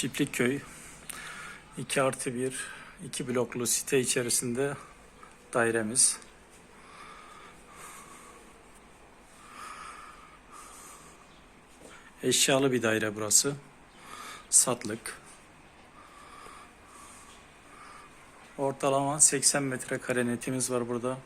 Çiftlikköy 2 artı 1 2 bloklu site içerisinde dairemiz. Eşyalı bir daire burası. Satlık. Ortalama 80 metrekare netimiz var burada.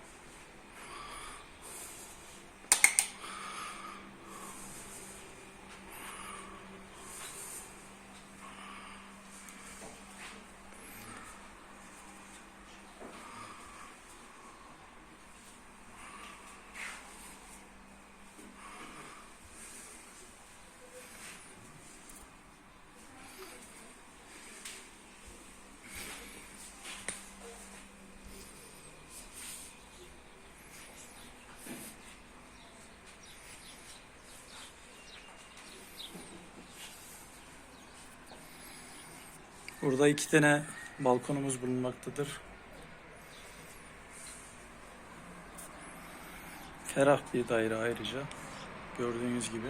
Burada iki tane balkonumuz bulunmaktadır. Ferah bir daire ayrıca. Gördüğünüz gibi.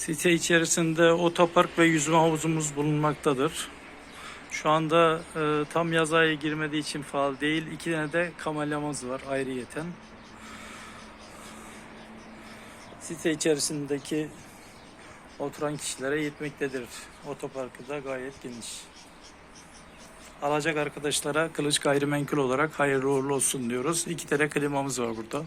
Site içerisinde otopark ve yüzme havuzumuz bulunmaktadır. Şu anda e, tam yaz ayı girmediği için faal değil. İki tane de kamalyamız var ayrıyeten. Site içerisindeki oturan kişilere yetmektedir. Otoparkı da gayet geniş. Alacak arkadaşlara Kılıç Gayrimenkul olarak hayırlı uğurlu olsun diyoruz. İki tane klimamız var burada.